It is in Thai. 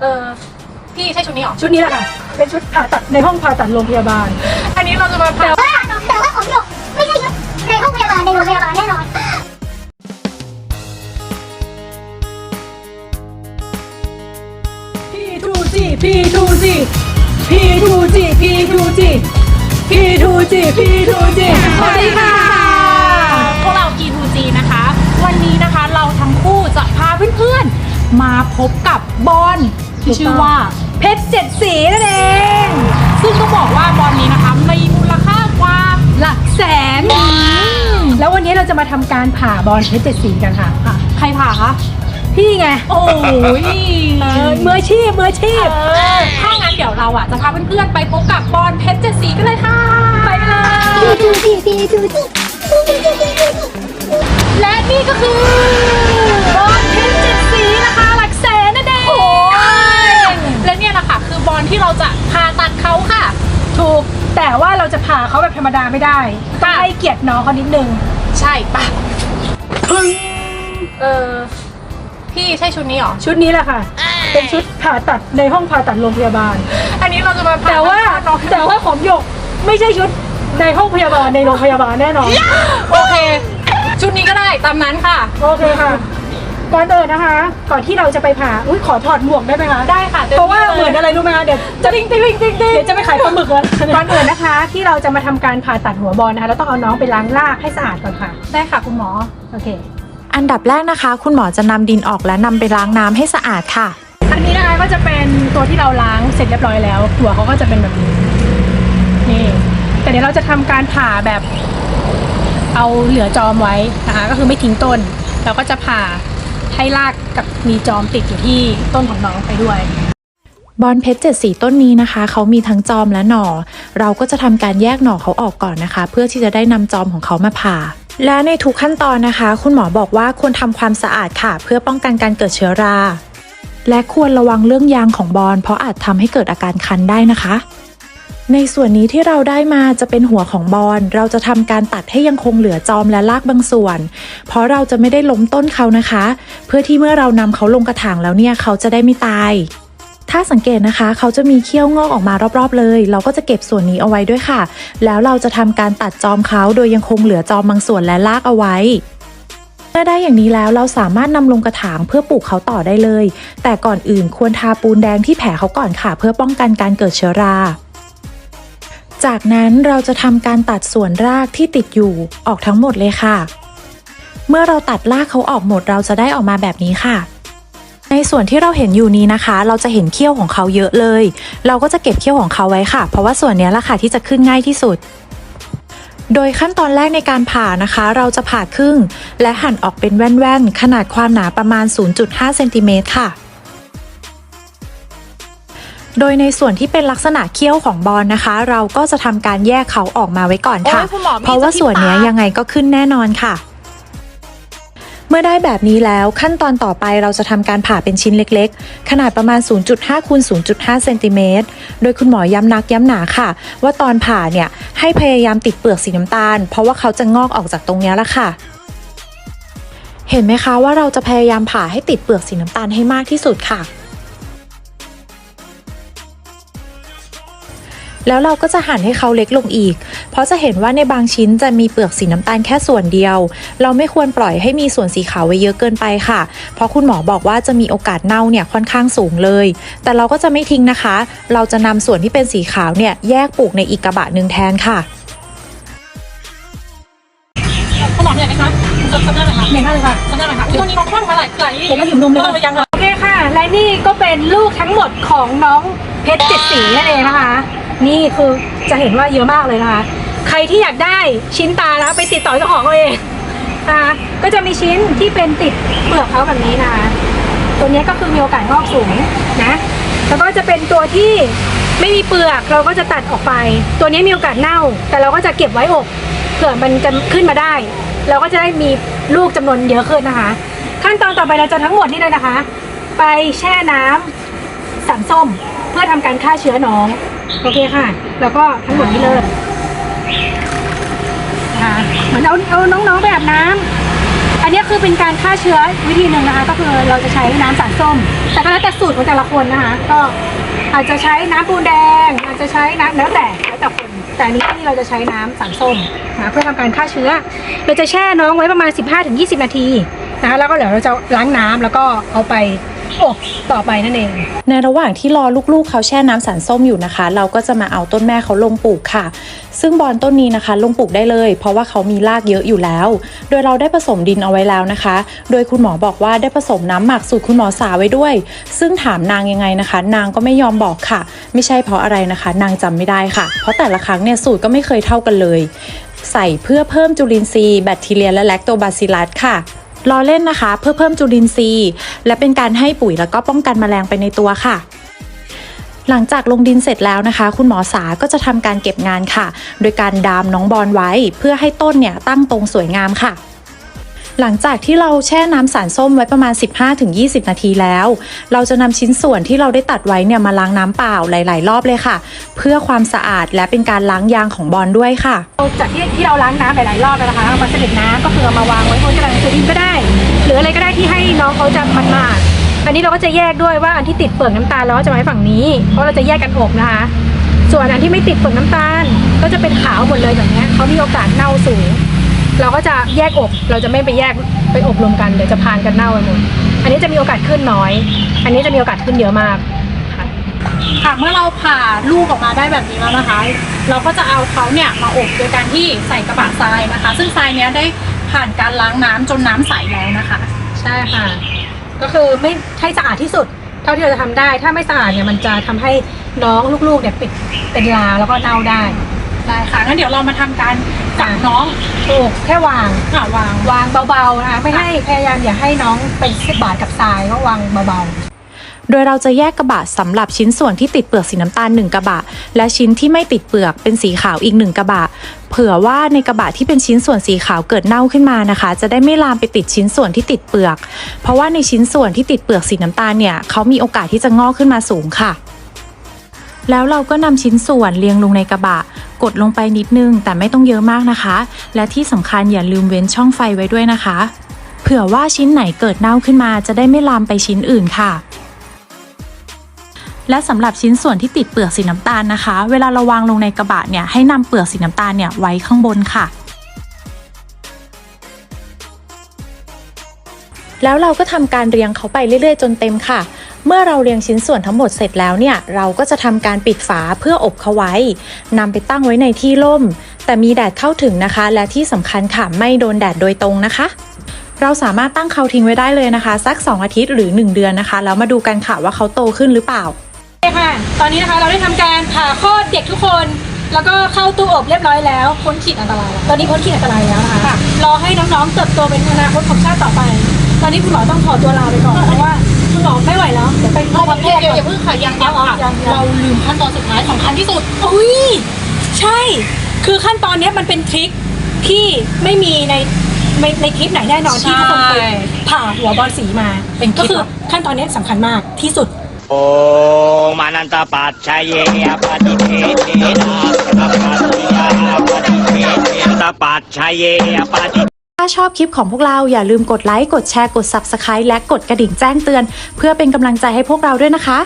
เออพี่ใช่ชุดนี้เหรอชุดนี้แหละค่ะ เป็นชุดผ่าตัดในห้องผ่าตัดโรงพยาบาล อันนี้เราจะมาแต่ผ่าว่าแต่ว่าของหยกไม่ใช่ชุดในห้องพยาบาลในโรงพยาบาลแน่นอน P2G P2G P2G P2G P2G P2G สวัสดีค่ะพวกเรา E2G นะคะ วันนี้นะคะเราทั้งคู่จะพาเพื่อนๆมาพบกับบอล ที่ชื่อว่าเพชรเจ็ดสีนั่นเอง ซึ่งต้องบอกว่าบอลนี้นะคะมีมูลค่ากว่าหลักแสน แล้ววันนี้เราจะมาทำการผ่าบอลเพชรเจ็ดสีกันค่ะค่ะ ใครผ่าคะ พี่ไงโอ้ยเออมืออาชีพมืออาชีพ เออถ้างั้นเดี๋ยวเราอะจะพาเพื่อนๆไปพบกับบอลเพชรเจ็ดสีกันเลยค่ะ ไปเลย P2G P2G P2G และนี่ก็คือ ที่เราจะผ่าตัดเขาค่ะ ถูก แต่ว่าเราจะผ่าเขาแบบธรรมดาไม่ได้ต้องให้เกียรติน้องเขานิดนึง ใช่ปะเออพี่ใช่ชุดนี้เหรอ ชุดนี้แหละค่ะ เป็นชุดผ่าตัดในห้องผ่าตัดโรงพยาบาล อันนี้เราจะมาผ่แต่ว่าน้องแต่ว่าของหยกไม่ใช่ชุดในห้องพยาบาลในโรงพยาบาลแน่นอน โอเค ชุดนี้ก็ได้ตามนั้นค่ะ โอเคค่ะ ก่อนอื่นนะคะ ก่อนที่เราจะไปผ่าอุ้ยขอถอดหมวกได้ไหมคะได้ค่ะต็เพราะว่าที่ลยเหมือนอะไรรู้ไหมคะเดี๋ยวจะติ๊งติ๊งติ๊งติ๊งเดี๋ยวจะไปขายปลาหมึกแล้วก่อนอื่นนะคะ ที่เราจะมาทำการผ่าตัดหัวบอลนะคะเราต้องเอาน้องไปล้างรากให้สะอาดก่อนค่ะ ได้ค่ะคุณหมอโอเค อันดับแรกนะคะ คุณหมอจะนำดินออกและนำไปล้างน้ำให้สะอาดค่ะ อันนี้นะคะก็จะเป็นตัวที่เราล้างเสร็จเรียบร้อยแล้ว หัวเขาก็จะเป็นแบบนี้นี่แต่เดี๋ยวเราจะทำการผ่าแบบเอาเหลือจอมไว้นะคะก็คือไม่ทิ้งต้น เราก็จะผ่า ให้รากกับมีจอมติดอยู่ที่ต้นของน้องไปด้วยบอนเพชรเจ็ดสีต้นนี้นะคะ เขามีทั้งจอมและหน่อ เราก็จะทำการแยกหน่อเขาออกก่อนนะคะ เพื่อที่จะได้นำจอมของเขามาผ่า และในทุกขั้นตอนนะคะ คุณหมอบอกว่าควรทำความสะอาดค่ะ เพื่อป้องกันการเกิดเชื้อรา และควรระวังเรื่องยางของบอนเพราะอาจทำให้เกิดอาการคันได้นะคะ ในส่วนนี้ที่เราได้มาจะเป็นหัวของบอนเราจะทำการตัดให้ยังคงเหลือจอมและรากบางส่วน เพราะเราจะไม่ได้ล้มต้นเขานะคะ เพื่อที่เมื่อเรานำเขาลงกระถางแล้วเนี่ยเขาจะได้ไม่ตาย ถ้าสังเกตนะคะ เขาจะมีเขี้ยวงอกออกมารอบๆเลย เราก็จะเก็บส่วนนี้เอาไว้ด้วยค่ะ แล้วเราจะทำการตัดจอมเขาโดยยังคงเหลือจอมบางส่วนและรากเอาไว้เมื่อได้อย่างนี้แล้วเราสามารถนำลงกระถางเพื่อปลูกเขาต่อได้เลย แต่ก่อนอื่นควรทาปูนแดงที่แผลเขาก่อนค่ะ เพื่อป้องกันการเกิดเชื้อรา จากนั้นเราจะทำการตัดส่วนรากที่ติดอยู่ออกทั้งหมดเลยค่ะ เมื่อเราตัดรากเขาออกหมดเราจะได้ออกมาแบบนี้ค่ะ ในส่วนที่เราเห็นอยู่นี้นะคะ เราจะเห็นเขี้ยวของเขาเยอะเลย เราก็จะเก็บเขี้ยวของเขาไว้ค่ะ เพราะว่าส่วนนี้แหละค่ะที่จะขึ้นง่ายที่สุด โดยขั้นตอนแรกในการผ่านะคะ เราจะผ่าครึ่ง และหั่นออกเป็นแว่นๆขนาดความหนาประมาณ 0.5เซนติเมตรค่ะ โดยในส่วนที่เป็นลักษณะเขี้ยวของบอลนะคะ เราก็จะทำการแยกเขาออกมาไว้ก่อนค่ะโอ้ยคุณหมอมีเพราะว่าจะที่ส่วนเนี้ยปากยังไงก็ขึ้นแน่นอนค่ะ เมื่อได้แบบนี้แล้วขั้นตอนต่อไปเราจะทำการผ่าเป็นชิ้นเล็กๆ ขนาดประมาณ 0.5คูณ0.5เซนติเมตรโดยคุณหมอย้ำนักย้ำหนาค่ะ ว่าตอนผ่าเนี่ยให้พยายามติดเปลือกสีน้ำตาล เพราะว่าเขาจะงอกออกจากตรงเนี้ยละค่ะเห็นไหมคะว่าเราจะพยายามผ่าให้ติดเปลือกสีน้ำตาลให้มากที่สุดค่ะ แล้วเราก็จะหั่นให้เขาเล็กลงอีก เพราะจะเห็นว่าในบางชิ้นจะมีเปลือกสีน้ำตาลแค่ส่วนเดียว เราไม่ควรปล่อยให้มีส่วนสีขาวไว้เยอะเกินไปค่ะ เพราะคุณหมอบอกว่าจะมีโอกาสเน่าเนี่ยค่อนข้างสูงเลย แต่เราก็จะไม่ทิ้งนะคะ เราจะนำส่วนที่เป็นสีขาวเนี่ยแยกปลูกในอีกกระบะหนึ่งแทนค่ะคุณหมอเหนื่อยไหมคะสักได้ไหมคะเหนื่อยมากเลยค่ะสักได้ไหมคะตอนนี้น้องคว่ำมาหลายหลายเห็นแล้วหิวนมเลยออยังค่ะโอเคค่ะ และนี่ก็เป็นลูกทั้งหมดของน้องเพชรเจ็ดสีนั่นเองนะคะ นี่คือจะเห็นว่าเยอะมากเลยนะคะ ใครที่อยากได้ชิ้นตาแล้วไปติดต่อเจ้าของเอาเองนะคะก็จะมีชิ้นที่เป็นติดเปลือกเขาแบบนี้นะคะตัวนี้ก็คือมีโอกาสงอกสูงนะแล้วก็จะเป็นตัวที่ไม่มีเปลือกเราก็จะตัดออกไป ตัวนี้มีโอกาสเน่า แต่เราก็จะเก็บไว้อบเผื่อมันจะขึ้นมาได้ เราก็จะได้มีลูกจำนวนเยอะขึ้นนะคะ ขั้นตอนต่อไปเราจะทั้งหมดนี่เลยนะคะ ไปแช่น้ำสันส้มเพื่อทำการฆ่าเชื้อน้อง โอเคค่ะ แล้วก็ทั้งหมดนี้เลยนะคะเหมือนเอาเอาน้องๆไปอาบน้ำอันนี้คือเป็นการฆ่าเชื้อวิธีหนึ่งนะคะ ก็คือเราจะใช้น้ำสารส้ม แต่ก็แล้วแต่สูตรของแต่ละคนนะคะ ก็อาจจะใช้น้ำปูนแดง อาจจะใช้น้ำแล้วแต่แล้วแต่คนแต่อันนี้ที่เราจะใช้น้ำสารส้มนะเพื่อทำการฆ่าเชื้อ เราจะแช่น้องไว้ประมาณ 15-20 นาทีนะคะแล้วก็เดี๋ยวเราจะล้างน้ำแล้วก็เอาไป อบต่อไปนั่นเอง ในระหว่างที่รอลูกๆเขาแช่น้ำสารส้มอยู่นะคะ เราก็จะมาเอาต้นแม่เขาลงปลูกค่ะ ซึ่งบอนต้นนี้นะคะ ลงปลูกได้เลย เพราะว่าเขามีรากเยอะอยู่แล้ว โดยเราได้ผสมดินเอาไว้แล้วนะคะ โดยคุณหมอบอกว่าได้ผสมน้ำหมักสูตรคุณหมอสาไว้ด้วย ซึ่งถามนางยังไงนะคะ นางก็ไม่ยอมบอกค่ะ ไม่ใช่เพราะอะไรนะคะ นางจำไม่ได้ค่ะ เพราะแต่ละครั้งเนี่ยสูตรก็ไม่เคยเท่ากันเลย ใส่เพื่อเพิ่มจุลินทรีย์แบคทีเรียและแลคโตบาซิลัสค่ะ รอเล่นนะคะ เพื่อเพิ่มจุลินทรีย์ และเป็นการให้ปุ๋ยแล้วก็ป้องกันแมลงไปในตัวค่ะหลังจากลงดินเสร็จแล้วนะคะ คุณหมอสาก็จะทำการเก็บงานค่ะ โดยการดามน้องบอลไว้ เพื่อให้ต้นเนี่ยตั้งตรงสวยงามค่ะ หลังจากที่เราแช่น้ำสารส้มไว้ประมาณ 15-20 นาทีแล้ว เราจะนำชิ้นส่วนที่เราได้ตัดไว้เนี่ยมาล้างน้ำเปล่าหลาย ๆ รอบเลยค่ะ เพื่อความสะอาดและเป็นการล้างยางของบอลด้วยค่ะ จากที่ที่เราล้างน้ำหลายๆรอบแล้วนะคะมาเสด็จน้ำก็คือเอามาวางไว้บนกระดาษหนังสือพิมพ์ก็ได้ หรืออะไรก็ได้ที่ให้น้องเขาจะมันมาอันนี้เราก็จะแยกด้วยว่าอันที่ติดเปลือกน้ำตาลเราก็จะไว้ฝั่งนี้ เพราะเราจะแยกกันอบนะคะ ส่วนอันที่ไม่ติดเปลือกน้ำตาล ก็จะเป็นขาวหมดเลยแบบนี้เขามีโอกาสเน่าสูง เราก็จะแยกอบ เราจะไม่ไปแยกไปอบรวมกันเดี๋ยวจะพานกันเน่าไปหมด อันนี้จะมีโอกาสขึ้นน้อย อันนี้จะมีโอกาสขึ้นเยอะมากค่ะค่ะเมื่อเราผ่าลูกออกมาได้แบบนี้แล้วนะคะ เราก็จะเอาเขาเนี่ยมาอบโดยการที่ใส่กระบะทรายนะคะ ซึ่งทรายเนี้ยได้ผ่านการล้างน้ำจนน้ำใสแล้วนะคะ ใช่ค่ะ ก็คือไม่ให้สะอาดที่สุด เท่าที่เราจะทำได้ ถ้าไม่สะอาดเนี่ยมันจะทำให้น้องลูกๆเนี่ยปิดเป็นลาแล้วก็เน่าได้ ได้ค่ะงั้นเดี๋ยวเรามาทำการจับน้องถูกแค่วาง อะวาง วางเบาๆนะคะไม่ให้พยายามอย่าให้น้องเป็นบาดกับทรายก็วางเบาโดยเราจะแยกกระบะสำหรับชิ้นส่วนที่ติดเปลือกสีน้ำตาล 1 กระบะ และชิ้นที่ไม่ติดเปลือกเป็นสีขาวอีก 1 กระบะ เผื่อว่าในกระบะที่เป็นชิ้นส่วนสีขาวเกิดเน่าขึ้นมานะคะ จะได้ไม่ลามไปติดชิ้นส่วนที่ติดเปลือก เพราะว่าในชิ้นส่วนที่ติดเปลือกสีน้ำตาลเนี่ยเขามีโอกาสที่จะงอกขึ้นมาสูงค่ะ แล้วเราก็นำชิ้นส่วนเรียงลงในกระบะ กดลงไปนิดนึง แต่ไม่ต้องเยอะมากนะคะ และที่สำคัญอย่าลืมเว้นช่องไฟไว้ด้วยนะคะ เผื่อว่าชิ้นไหนเกิดเน่าขึ้นมาจะได้ไม่ลามไปชิ้นอื่นค่ะและสำหรับชิ้นส่วนที่ติดเปลือกสีน้ำตาลนะคะ เวลาเราวางลงในกระบะเนี่ยให้นำเปลือกสีน้ำตาลเนี่ยไว้ข้างบนค่ะ แล้วเราก็ทำการเรียงเขาไปเรื่อย ๆ จนเต็มค่ะ เมื่อเราเรียงชิ้นส่วนทั้งหมดเสร็จแล้วเนี่ย เราก็จะทำการปิดฝาเพื่ออบเขาไว้นำไปตั้งไว้ในที่ร่ม แต่มีแดดเข้าถึงนะคะ และที่สำคัญค่ะไม่โดนแดดโดยตรงนะคะเราสามารถตั้งเขาทิ้งไว้ได้เลยนะคะ สัก 2 อาทิตย์หรือ 1 เดือนนะคะ แล้วมาดูกันค่ะว่าเขาโตขึ้นหรือเปล่าๆโอเคค่ะ ตอนนี้นะคะเราได้ทำการผ่าคลอดเด็กทุกคน แล้วก็เข้าตู้อบเรียบร้อยแล้วพ้นขีดอันตรายแล้วตอนนี้พ้นขีดอันตรายแล้วนะคะรอให้น้องๆเติบโตเป็นอนาคตของชาติต่อไป ตอนนี้คุณหมอต้องขอตัวลาไปก่อนเพราะว่า หมอไม่ไหวแล้วเดี๋ยวไปเอาไปเดี๋ยวแยกเดี๋ยวก่อนอย่าเพิ่งค่ะยังยังค่ะยังยังเราลืมขั้นตอนสุดท้ายสำคัญที่สุดอุ้ยใช่ คือขั้นตอนเนี้ยมันเป็นทริคที่ไม่มีในในในคลิปไหนแน่นอนที่ทุกคนเคยใช่ผ่าหัวบอลสีมาเป็นเคล็ก็ดคือลับขั้นตอนเนี้ยสำคัญมากที่สุดโอมานันตปัจชัยเยอปฏิเทเทนะสัพพัทยาปฏิเทเทตปัจชัยเยอปฏิ ถ้าชอบคลิปของพวกเราอย่าลืมกดไลค์ กดแชร์ กด Subscribe และกดกระดิ่งแจ้งเตือน เพื่อเป็นกำลังใจให้พวกเราด้วยนะคะ